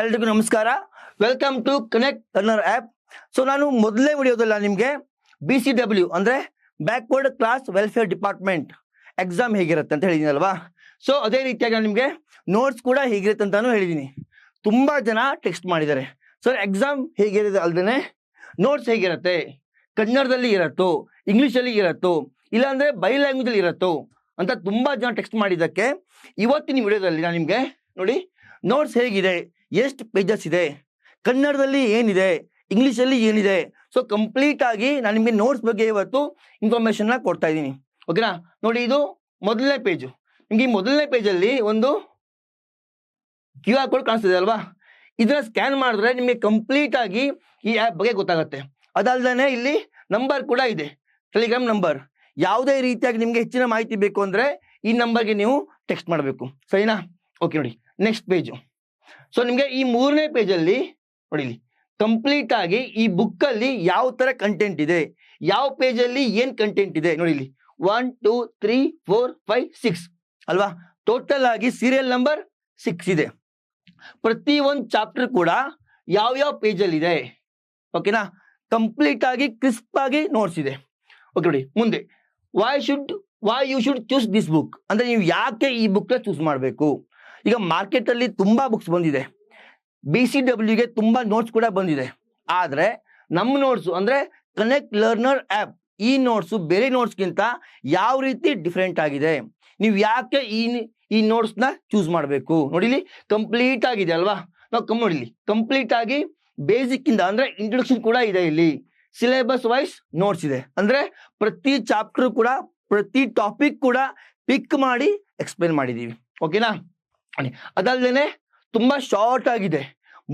ಎಲ್ರಿಗೂ ನಮಸ್ಕಾರ. Welcome to connect learner app so ನಾನು ಮೊದಲೇ ವಿಡಿಯೋದಲ್ಲ ನಿಮಗೆ ಬಿ ಸಿ ಡಬ್ಲ್ಯೂ ಅಂದರೆ backward class welfare department exam ಹೇಗಿರುತ್ತೆ ಅಂತ ಹೇಳಿದ್ದೀನಿ ಅಲ್ವಾ ಸೊ ಅದೇ ರೀತಿಯಾಗಿ ನಾನು ನಿಮಗೆ ನೋಟ್ಸ್ ಕೂಡ ಹೇಗಿರುತ್ತೆ ಅಂತಲೂ ಹೇಳಿದ್ದೀನಿ ತುಂಬ ಜನ ಟೆಕ್ಸ್ಟ್ ಮಾಡಿದ್ದಾರೆ. ಸೊ ಎಕ್ಸಾಮ್ ಹೇಗಿರುತ್ತೆ ಅಲ್ದೇ ನೋಟ್ಸ್ ಹೇಗಿರುತ್ತೆ? ಕನ್ನಡದಲ್ಲಿ ಇರತ್ತೋ ಇಂಗ್ಲೀಷಲ್ಲಿ ಇರತ್ತೋ, ಇಲ್ಲಾಂದರೆ ಬೈ ಲ್ಯಾಂಗ್ವೇಜಲ್ಲಿ ಇರತ್ತೋ ಅಂತ ತುಂಬಾ ಜನ ಟೆಕ್ಸ್ಟ್ ಮಾಡಿದ್ದಕ್ಕೆ ಇವತ್ತಿನ ವಿಡಿಯೋದಲ್ಲಿ ನಾನು ನಿಮಗೆ ನೋಡಿ ನೋಟ್ಸ್ ಹೇಗಿದೆ, ಎಷ್ಟು ಪೇಜಸ್ ಇದೆ, ಕನ್ನಡದಲ್ಲಿ ಏನಿದೆ ಇಂಗ್ಲೀಷಲ್ಲಿ ಏನಿದೆ ಸೊ ಕಂಪ್ಲೀಟ್ ಆಗಿ ನಾನು ನಿಮಗೆ ನೋಟ್ಸ್ ಬಗ್ಗೆ ಇವತ್ತು ಇನ್ಫಾರ್ಮೇಶನ್ನ ಕೊಡ್ತಾ ಇದ್ದೀನಿ. ಓಕೆನಾ ನೋಡಿ ಇದು ಮೊದಲನೇ ಪೇಜು ನಿಮಗೆ ಈ ಮೊದಲನೇ ಪೇಜಲ್ಲಿ ಒಂದು ಕ್ಯೂ ಆರ್ ಕೋಡ್ ಕಾಣಿಸ್ತಿದೆ ಅಲ್ವಾ? ಇದನ್ನ ಸ್ಕ್ಯಾನ್ ಮಾಡಿದ್ರೆ ನಿಮಗೆ ಕಂಪ್ಲೀಟ್ ಆಗಿ ಈ ಆ್ಯಪ್ ಬಗ್ಗೆ ಗೊತ್ತಾಗುತ್ತೆ. ಅದಲ್ದೇ ಇಲ್ಲಿ ನಂಬರ್ ಕೂಡ ಇದೆ. ಟೆಲಿಗ್ರಾಮ್ ನಂಬರ್ ಯಾವುದೇ ರೀತಿಯಾಗಿ ನಿಮಗೆ ಹೆಚ್ಚಿನ ಮಾಹಿತಿ ಬೇಕು ಅಂದರೆ ಈ ನಂಬರ್ಗೆ ನೀವು ಟೆಕ್ಸ್ಟ್ ಮಾಡಬೇಕು. ಸರಿನಾ? ಓಕೆ ನೋಡಿ. ನೆಕ್ಸ್ಟ್ ಪೇಜು ಸೊ ನಿಮಗೆ ಈ ಮೂರನೇ ಪೇಜಲ್ಲಿ ನೋಡಿ ಇಲ್ಲಿ. ಕಂಪ್ಲೀಟ್ ಆಗಿ ಈ ಬುಕ್ಕಲ್ಲಿ ಯಾವ ಥರ ಕಂಟೆಂಟ್ ಇದೆ? ಯಾವ ಪೇಜಲ್ಲಿ ಏನು ಕಂಟೆಂಟ್ ಇದೆ? ನೋಡಿ ಇಲ್ಲಿ. One two three four five six ಅಲ್ವಾ? ಟೋಟಲ್ ಆಗಿ ಸೀರಿಯಲ್ ನಂಬರ್ ಸಿಕ್ಸ್ ಇದೆ. ಪ್ರತಿ ಒಂದು ಚಾಪ್ಟರ್ ಕೂಡ ಯಾವ್ಯಾವ ಪೇಜಲ್ಲಿ ಇದೆ? ಓಕೆನಾ ಕಂಪ್ಲೀಟ್ ಆಗಿ ಕ್ರಿಸ್ಪ್ ಆಗಿ ನೋಟ್ಸ್ ಇದೆ. ಓಕೆ ನೋಡಿ. ಮುಂದೆ. Why should why you should choose this book ಅಂದರೆ ನೀವು ಯಾಕೆ ಈ ಬುಕ್ನ ಚೂಸ್ ಮಾಡಬೇಕು? ಈಗ ಮಾರ್ಕೆಟಲ್ಲಿ ತುಂಬ ಬುಕ್ಸ್ ಬಂದಿದೆ. ಬಿ ಸಿ ಡಬ್ಲ್ಯೂಗೆ ತುಂಬ ನೋಟ್ಸ್ ಕೂಡ ಬಂದಿದೆ. ಆದರೆ ನಮ್ಮ ನೋಟ್ಸು ಅಂದರೆ ಕನೆಕ್ಟ್ ಲರ್ನರ್ ಆ್ಯಪ್ ಈ ನೋಟ್ಸು ಬೇರೆ ನೋಟ್ಸ್ಗಿಂತ ಯಾವ ರೀತಿ ಡಿಫ್ರೆಂಟ್ ಆಗಿದೆ? ನೀವು ಯಾಕೆ ಈ ಈ ನೋಟ್ಸ್ನ ಚೂಸ್ ಮಾಡಬೇಕು? ನೋಡಿಲಿ ಕಂಪ್ಲೀಟ್ ಆಗಿದೆ ಅಲ್ವಾ? ನಾವು ಕಮ್ ನೋಡಿಲಿ ಕಂಪ್ಲೀಟ್ ಆಗಿ ಬೇಸಿಕ್ ಇಂಟ್ರೊಡಕ್ಷನ್ ಕೂಡ ಇದೆ ಇಲ್ಲಿ. ಸಿಲೆಬಸ್ ವೈಸ್ ನೋಟ್ಸ್ ಇದೆ. ಅಂದ್ರೆ ಪ್ರತಿ ಚಾಪ್ಟರ್ ಕೂಡ, ಪ್ರತಿ ಟಾಪಿಕ್ ಕೂಡ ಪಿಕ್ ಮಾಡಿ ಎಕ್ಸ್ಪ್ಲೇನ್ ಮಾಡಿದೀವಿ. ಓಕೆನಾ ಅದಲ್ಲದೆ ತುಂಬಾ ಶಾರ್ಟ್ ಆಗಿದೆ.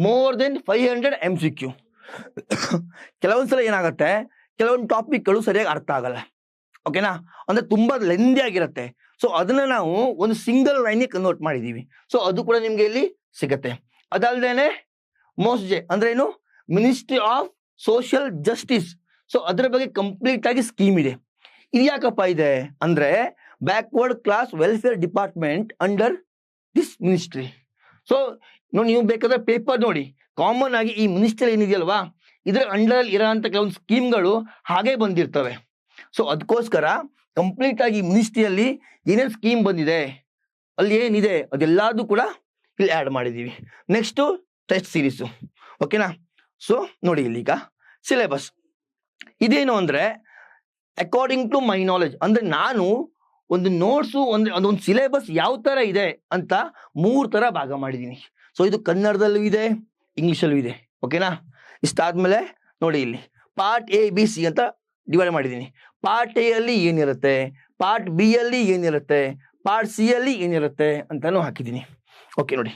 More than five hundred M C Q ಕೆಲವೊಂದ್ಸಲ ಏನಾಗುತ್ತೆ? ಕೆಲವೊಂದು ಟಾಪಿಕ್ಗಳು ಸರಿಯಾಗಿ ಅರ್ಥ ಆಗಲ್ಲ. ಓಕೆನಾ ಅಂದ್ರೆ ತುಂಬಾ ಲೆಂದಿ ಆಗಿರುತ್ತೆ. ಸೊ ಅದನ್ನ ನಾವು ಒಂದು ಸಿಂಗಲ್ ಲೈನ್ ಕನ್ವರ್ಟ್ ಮಾಡಿದೀವಿ. ಸೊ ಅದು ಕೂಡ ನಿಮ್ಗೆ ಇಲ್ಲಿ ಸಿಗತ್ತೆ. ಅದಲ್ಲದೆ ಮೋಸ್ಟ್ ಜೆ ಅಂದ್ರೆ ಏನು? Ministry of social justice so ಅದರ ಬಗ್ಗೆ ಕಂಪ್ಲೀಟ್ ಆಗಿ ಸ್ಕೀಮ್ ಇದೆ. ಇದು ಯಾಕಪ್ಪ ಇದೆ ಅಂದ್ರೆ backward class welfare department under this ministry so ನೀವು ಬೇಕಾದ್ರೆ ಪೇಪರ್ ನೋಡಿ. ಕಾಮನ್ ಆಗಿ ಈ ಮಿನಿಸ್ಟರ್ ಏನಿದೆಯಲ್ವಾ? ಇದರ ಅಂಡರ್ ಇರೋಂಥ ಕೆಲವೊಂದು ಸ್ಕೀಮ್ಗಳು ಹಾಗೆ ಬಂದಿರ್ತವೆ. ಸೊ ಅದಕ್ಕೋಸ್ಕರ ಕಂಪ್ಲೀಟ್ ಆಗಿ ಮಿನಿಸ್ಟ್ರಿಯಲ್ಲಿ ಏನೇನು ಸ್ಕೀಮ್ ಬಂದಿದೆ? ಅಲ್ಲಿ ಏನಿದೆ? ಅದೆಲ್ಲದೂ ಕೂಡ ಇಲ್ಲಿ ಆ್ಯಡ್ ಮಾಡಿದ್ದೀವಿ. ನೆಕ್ಸ್ಟು ಟೆಸ್ಟ್ ಸೀರೀಸು ಓಕೆನಾ ಸೊ ನೋಡಿ ಇಲ್ಲಿಗ ಸಿಲೆಬಸ್ ಇದೇನು ಅಂದರೆ ಅಕಾರ್ಡಿಂಗ್ ಟು ಮೈ ನಾಲೆಜ್ ಅಂದರೆ ನಾನು ಒಂದು ನೋಟ್ಸು ಒಂದು, ಅದೊಂದು ಸಿಲೆಬಸ್ ಯಾವ ಥರ ಇದೆ ಅಂತ ಮೂರು ಥರ ಭಾಗ ಮಾಡಿದ್ದೀನಿ ಸೊ ಇದು ಕನ್ನಡದಲ್ಲೂ ಇದೆ ಇಂಗ್ಲೀಷಲ್ಲೂ ಇದೆ ಓಕೆನಾ ಇಷ್ಟಾದ್ಮೇಲೆ ನೋಡಿ ಇಲ್ಲಿ ಪಾರ್ಟ್ ಎ ಬಿ ಸಿ ಅಂತ ಡಿವೈಡ್ ಮಾಡಿದ್ದೀನಿ ಪಾರ್ಟ್ ಎ ಅಲ್ಲಿ ಏನಿರುತ್ತೆ? ಪಾರ್ಟ್ ಬಿ ಅಲ್ಲಿ ಏನಿರುತ್ತೆ? ಪಾರ್ಟ್ ಸಿ ಅಲ್ಲಿ ಏನಿರುತ್ತೆ ಅಂತಾನು ಹಾಕಿದ್ದೀನಿ ಓಕೆ ನೋಡಿ.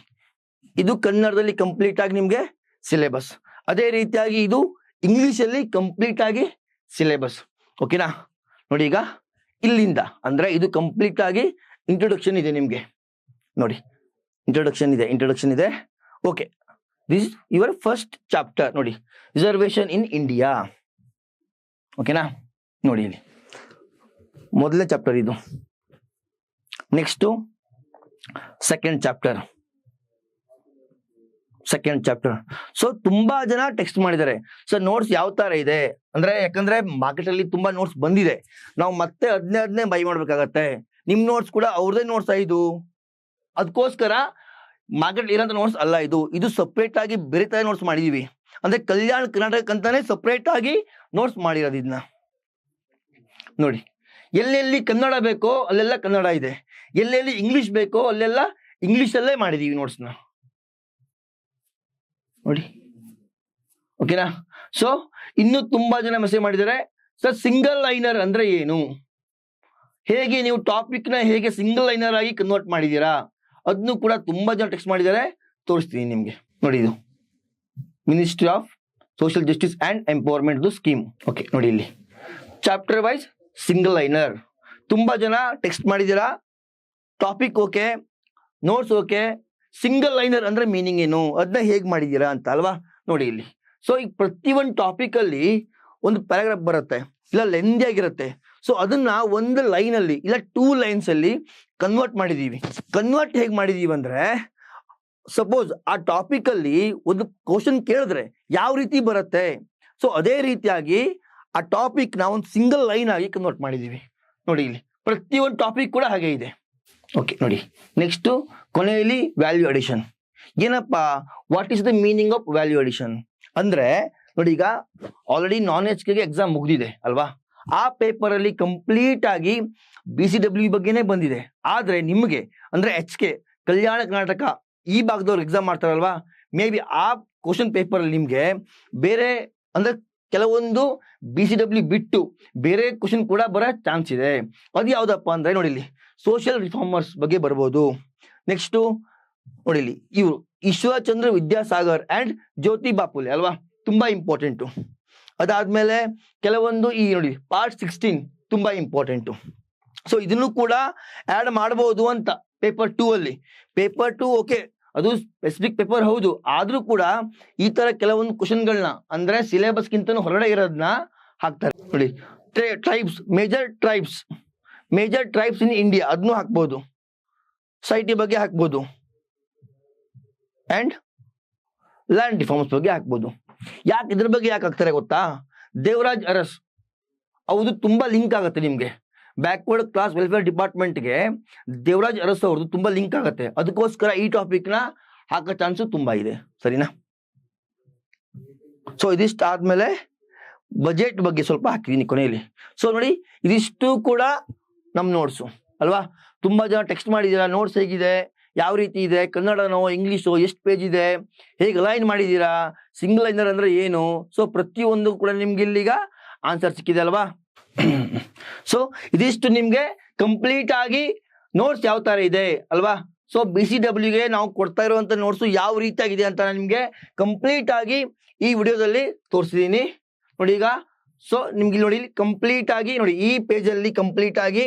ಇದು ಕನ್ನಡದಲ್ಲಿ ಕಂಪ್ಲೀಟ್ ಆಗಿ ನಿಮಗೆ ಸಿಲೆಬಸ್ ಅದೇ ರೀತಿಯಾಗಿ ಇದು ಇಂಗ್ಲಿಷಲ್ಲಿ ಕಂಪ್ಲೀಟ್ ಆಗಿ ಸಿಲೆಬಸ್ ಓಕೆನಾ ನೋಡಿ ಈಗ ಇಲ್ಲಿಂದ, ಅಂದ್ರೆ ಇದು ಕಂಪ್ಲೀಟ್ ಆಗಿ ಇಂಟ್ರೊಡಕ್ಷನ್ ಇದೆ ನಿಮಗೆ. ನೋಡಿ ಇಂಟ್ರೊಡಕ್ಷನ್ ಇದೆ ಇಂಟ್ರೊಡಕ್ಷನ್ ಇದೆ. Okay this your first chapter ನೋಡಿ ರಿಸರ್ವೇಶನ್ ಇನ್ ಇಂಡಿಯಾ ಓಕೆನಾ ನೋಡಿ ಇಲ್ಲಿ. ಮೊದಲನೇ ಚಾಪ್ಟರ್ ಇದು. Next second chapter second chapter so ತುಂಬಾ ಜನ ಟೆಕ್ಸ್ಟ್ ಮಾಡಿದ್ದಾರೆ. ಸೊ ನೋಟ್ಸ್ ಯಾವ ತರ ಇದೆ? ಅಂದ್ರೆ, ಯಾಕಂದ್ರೆ ಮಾರ್ಕೆಟ್ ಅಲ್ಲಿ ತುಂಬಾ ನೋಟ್ಸ್ ಬಂದಿದೆ. ನಾವು ಮತ್ತೆ ಹದಿನೇ ಹದಿನೇ ಬೈ ಮಾಡ್ಬೇಕಾಗತ್ತೆ. ನಿಮ್ ನೋಟ್ಸ್ ಕೂಡ ಅವ್ರದೇ ನೋಟ್ಸ್ ಇದು? ಅದಕ್ಕೋಸ್ಕರ ಮಾರ್ಕೆಟ್ ಇರೋಂಥ ನೋಟ್ಸ್ ಅಲ್ಲ ಇದು. ಇದು ಸಪ್ರೇಟ್ ಆಗಿ ಬೇರೆ ತರ ನೋಟ್ಸ್ ಮಾಡಿದೀವಿ. ಅಂದ್ರೆ, ಕಲ್ಯಾಣ ಕರ್ನಾಟಕ ಅಂತಾನೆ ಸಪ್ರೇಟ್ ಆಗಿ ನೋಟ್ಸ್ ಮಾಡಿರೋದು ಇದನ್ನ ನೋಡಿ, ಎಲ್ಲೆಲ್ಲಿ ಕನ್ನಡ ಬೇಕೋ ಅಲ್ಲೆಲ್ಲ ಕನ್ನಡ ಇದೆ. ಎಲ್ಲೆಲ್ಲಿ ಇಂಗ್ಲಿಷ್ ಬೇಕೋ ಅಲ್ಲೆಲ್ಲ ಇಂಗ್ಲಿಷಲ್ಲೇ ಮಾಡಿದೀವಿ ನೋಟ್ಸ್ನ ನೋಡಿ. ಓಕೆನಾ ಸೊ ಇನ್ನು ತುಂಬಾ ಜನ ಮೆಸೇಜ್ ಮಾಡಿದ್ದಾರೆ ಸರ್ ಸಿಂಗಲ್ ಲೈನರ್ ಅಂದ್ರೆ ಏನು? ಹೇಗೆ ನೀವು ಟಾಪಿಕ್ನ ಹೇಗೆ ಸಿಂಗಲ್ ಲೈನರ್ ಆಗಿ ಕನ್ವರ್ಟ್ ಮಾಡಿದೀರಾ ಅದನ್ನು ಕೂಡ ತುಂಬಾ ಜನ ಟೆಕ್ಸ್ಟ್ ಮಾಡಿದ್ದಾರೆ, ತೋರಿಸ್ತೀನಿ ನಿಮ್ಗೆ. ನೋಡಿ ಇದು. Ministry of social justice and empowerment scheme okay ನೋಡಿ ಇಲ್ಲಿ. ಚಾಪ್ಟರ್ ವೈಸ್ ಸಿಂಗಲ್ ಲೈನರ್ ತುಂಬಾ ಜನ ಟೆಕ್ಸ್ಟ್ ಮಾಡಿದ್ದೀರಾ? Topic okay notes okay single liner ಅಂದ್ರೆ ಮೀನಿಂಗ್ ಏನು? ಅದನ್ನ ಹೇಗೆ ಮಾಡಿದೀರಾ ಅಂತ ಅಲ್ವಾ? ನೋಡಿ ಇಲ್ಲಿ. ಸೊ ಈಗ ಪ್ರತಿ ಒಂದು ಟಾಪಿಕ್ ಅಲ್ಲಿ ಒಂದು ಪ್ಯಾರಾಗ್ರಾಫ್ ಬರುತ್ತೆ. ಇಲ್ಲ ಲೆಂದಿ ಆಗಿರುತ್ತೆ. ಸೊ ಅದನ್ನ ಒಂದು ಲೈನ್ ಅಲ್ಲಿ, ಇಲ್ಲ ಟೂ ಲೈನ್ಸ್ ಅಲ್ಲಿ ಕನ್ವರ್ಟ್ ಮಾಡಿದೀವಿ. ಕನ್ವರ್ಟ್ ಹೇಗೆ ಮಾಡಿದೀವಿ ಅಂದ್ರೆ ಸಪೋಸ್ ಆ ಟಾಪಿಕ್ ಅಲ್ಲಿ ಒಂದು ಕ್ವಶನ್ ಕೇಳಿದ್ರೆ ಯಾವ ರೀತಿ ಬರುತ್ತೆ? ಸೊ ಅದೇ ರೀತಿಯಾಗಿ ಆ ಟಾಪಿಕ್ನ ಒಂದು ಸಿಂಗಲ್ ಲೈನ್ ಆಗಿ ಕನ್ವರ್ಟ್ ಮಾಡಿದೀವಿ. ನೋಡಿ ಇಲ್ಲಿ. ಪ್ರತಿ ಒಂದು ಟಾಪಿಕ್ ಕೂಡ ಹಾಗೆ ಇದೆ. ಓಕೆ ನೋಡಿ. ನೆಕ್ಸ್ಟ್ ಕೊನೆಯಲ್ಲಿ ವ್ಯಾಲ್ಯೂ ಅಡಿಷನ್ ಏನಪ್ಪ? What is the meaning of value addition ಅಂದ್ರೆ, ನೋಡಿ ಈಗ ಆಲ್ರೆಡಿ ನಾನ್ ಎಚ್ ಕೆಗೆ ಎಕ್ಸಾಮ್ ಮುಗಿದಿದೆ, ಅಲ್ವಾ? ಆ ಪೇಪರ್ ಅಲ್ಲಿ ಕಂಪ್ಲೀಟ್ ಆಗಿ ಬಿ ಸಿ ಡಬ್ಲ್ಯೂ ಬಗ್ಗೆನೇ ಬಂದಿದೆ. ಆದರೆ ನಿಮಗೆ, ಅಂದ್ರೆ ಎಚ್ ಕೆ ಕಲ್ಯಾಣ ಕರ್ನಾಟಕ, ಈ ಭಾಗದವ್ರು ಎಕ್ಸಾಮ್ ಮಾಡ್ತಾರಲ್ವಾ? ಮೇ ಬಿ ಆ ಕ್ವಶನ್ ಪೇಪರ್ ಅಲ್ಲಿ ನಿಮ್ಗೆ ಬೇರೆ, ಅಂದ್ರೆ ಕೆಲವೊಂದು ಬಿ ಸಿ ಡಬ್ಲ್ಯೂ ಬಿಟ್ಟು ಬೇರೆ ಕ್ವಶನ್ ಕೂಡ ಬರೋ ಚಾನ್ಸ್ ಇದೆ. ಅದು ಯಾವುದಪ್ಪ ಅಂದ್ರೆ ನೋಡಿ ಇಲ್ಲಿ ಸೋಷಿಯಲ್ ರಿಫಾರ್ಮರ್ಸ್ ಬಗ್ಗೆ ಬರ್ಬೋದು. ನೆಕ್ಸ್ಟು ನೋಡಿಲಿ ಇವರು ಈಶ್ವರಚಂದ್ರ ವಿದ್ಯಾಸಾಗರ್ ಅಂಡ್ ಜ್ಯೋತಿ ಬಾಪುಲೆ ಅಲ್ವಾ? ತುಂಬಾ ಇಂಪಾರ್ಟೆಂಟು ಅದಾದ್ಮೇಲೆ ಕೆಲವೊಂದು ಈ ನೋಡಿ ಪಾರ್ಟ್ ಸಿಕ್ಸ್ಟೀನ್ ತುಂಬಾ ಇಂಪಾರ್ಟೆಂಟು ಸೊ ಇದನ್ನು ಕೂಡ ಆ್ಯಡ್ ಮಾಡಬಹುದು ಅಂತ ಪೇಪರ್ ಟೂ ಅಲ್ಲಿ. ಪೇಪರ್ ಟೂ ಓಕೆ ಅದು ಸ್ಪೆಸಿಫಿಕ್ ಪೇಪರ್ ಹೌದು. ಆದ್ರೂ ಕೂಡ ಈ ತರ ಕೆಲವೊಂದು ಕ್ವಶನ್ಗಳನ್ನ ಅಂದ್ರೆ ಸಿಲೆಬಸ್ಗಿಂತ ಹೊರಗಡೆ ಇರೋದನ್ನ ಹಾಕ್ತಾರೆ. ನೋಡಿ tribes major tribes major tribes in India ಅದನ್ನು ಹಾಕ್ಬೋದು. ಸೈಟಿ ಬಗ್ಗೆ ಹಾಕ್ಬೋದು. ಅಂಡ್ ಲ್ಯಾಂಡ್ ಡಿಫಾರ್ಮ್ಸ್ ಬಗ್ಗೆ ಹಾಕ್ಬೋದು. ಯಾಕೆ ಇದ್ರ ಬಗ್ಗೆ ಯಾಕೆ ಹಾಕ್ತಾರೆ ಗೊತ್ತಾ? ದೇವರಾಜ್ ಅರಸ್. ಹೌದು ತುಂಬಾ ಲಿಂಕ್ ಆಗುತ್ತೆ ನಿಮ್ಗೆ. ಬ್ಯಾಕ್ವರ್ಡ್ ಕ್ಲಾಸ್ ವೆಲ್ಫೇರ್ ಡಿಪಾರ್ಟ್ಮೆಂಟ್ಗೆ ದೇವರಾಜ್ ಅರಸ್ ಅವ್ರದ್ದು ತುಂಬಾ ಲಿಂಕ್ ಆಗುತ್ತೆ. ಅದಕ್ಕೋಸ್ಕರ ಈ ಟಾಪಿಕ್ನ ಹಾಕೋ ಚಾನ್ಸು ತುಂಬಾ ಇದೆ. ಸರಿನಾ? ಸೊ ಇದಿಷ್ಟು ಆದ್ಮೇಲೆ ಬಜೆಟ್ ಬಗ್ಗೆ ಸ್ವಲ್ಪ ಹಾಕಿದ್ದೀನಿ ಕೊನೆಯಲ್ಲಿ. ಸೊ ನೋಡಿ, ಇದಿಷ್ಟು ಕೂಡ ನಮ್ ನೋಟ್ಸು ಅಲ್ವಾ? ತುಂಬಾ ಜನ ಟೆಕ್ಸ್ಟ್ ಮಾಡಿದ್ದೀರಾ ನೋಟ್ಸ್ ಹೇಗಿದೆ, ಯಾವ ರೀತಿ ಇದೆ, ಕನ್ನಡನೋ ಇಂಗ್ಲೀಷೋ ಎಷ್ಟು ಪೇಜ್ ಇದೆ, ಹೇಗೆ ಅಲೈನ್ ಮಾಡಿದ್ದೀರಾ ಸಿಂಗಲ್ ಲೈನರ್ ಅಂದರೆ ಏನು? ಸೊ ಪ್ರತಿಯೊಂದು ಕೂಡ ನಿಮ್ಗೆ ಇಲ್ಲಿಗ ಆನ್ಸರ್ ಸಿಕ್ಕಿದೆ ಅಲ್ವಾ? ಸೊ ಇದಿಷ್ಟು ನಿಮಗೆ ಕಂಪ್ಲೀಟ್ ಆಗಿ ನೋಟ್ಸ್ ಯಾವ ಥರ ಇದೆ ಅಲ್ವಾ? ಸೊ ಬಿ ಸಿ ಡಬ್ಲ್ಯೂಗೆ ನಾವು ಕೊಡ್ತಾ ಇರುವಂಥ ನೋಟ್ಸು ಯಾವ ರೀತಿಯಾಗಿದೆ ಅಂತ ನಾನು ನಿಮಗೆ ಕಂಪ್ಲೀಟ್ ಆಗಿ ಈ ವಿಡಿಯೋದಲ್ಲಿ ತೋರಿಸಿದ್ದೀನಿ. ನೋಡಿ ಈಗ ಸೊ ನಿಮ್ಗೆ ನೋಡಿ ಕಂಪ್ಲೀಟ್ ಆಗಿ ನೋಡಿ, ಈ ಪೇಜ್ ಅಲ್ಲಿ ಕಂಪ್ಲೀಟ್ ಆಗಿ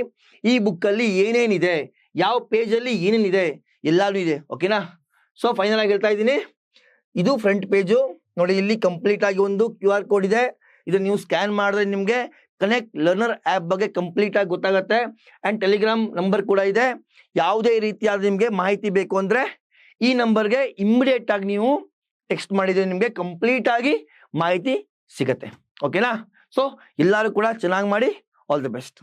ಈ ಬುಕ್ ಅಲ್ಲಿ ಏನೇನಿದೆ, ಯಾವ ಪೇಜ್ ಅಲ್ಲಿ ಏನೇನಿದೆ, ಎಲ್ಲಾನು ಇದೆ ಓಕೆನಾ ಸೊ ಫೈನಲ್ ಆಗಿ ಹೇಳ್ತಾ ಇದ್ದೀನಿ. ಇದು ಫ್ರಂಟ್ ಪೇಜು ನೋಡಿ, ಇಲ್ಲಿ ಕಂಪ್ಲೀಟ್ ಆಗಿ ಒಂದು ಕ್ಯೂ ಆರ್ ಕೋಡ್ ಇದೆ. ಇದನ್ನ ನೀವು ಸ್ಕ್ಯಾನ್ ಮಾಡಿದ್ರೆ ನಿಮಗೆ ಕನೆಕ್ಟ್ ಲರ್ನರ್ ಆ್ಯಪ್ ಬಗ್ಗೆ ಕಂಪ್ಲೀಟ್ ಆಗಿ ಗೊತ್ತಾಗುತ್ತೆ. ಆ್ಯಂಡ್ ಟೆಲಿಗ್ರಾಮ್ ನಂಬರ್ ಕೂಡ ಇದೆ. ಯಾವುದೇ ರೀತಿಯಾದ ನಿಮಗೆ ಮಾಹಿತಿ ಬೇಕು ಅಂದರೆ, ಈ ನಂಬರ್ಗೆ ಇಮ್ಮಿಡಿಯೇಟ್ ಆಗಿ ನೀವು ಟೆಕ್ಸ್ಟ್ ಮಾಡಿದ್ರೆ ನಿಮಗೆ ಕಂಪ್ಲೀಟ್ ಆಗಿ ಮಾಹಿತಿ ಸಿಗತ್ತೆ ಓಕೆನಾ ಸೊ ಎಲ್ಲರೂ ಕೂಡ ಚೆನ್ನಾಗಿ ಮಾಡಿ ಆಲ್ ದಿ ಬೆಸ್ಟ್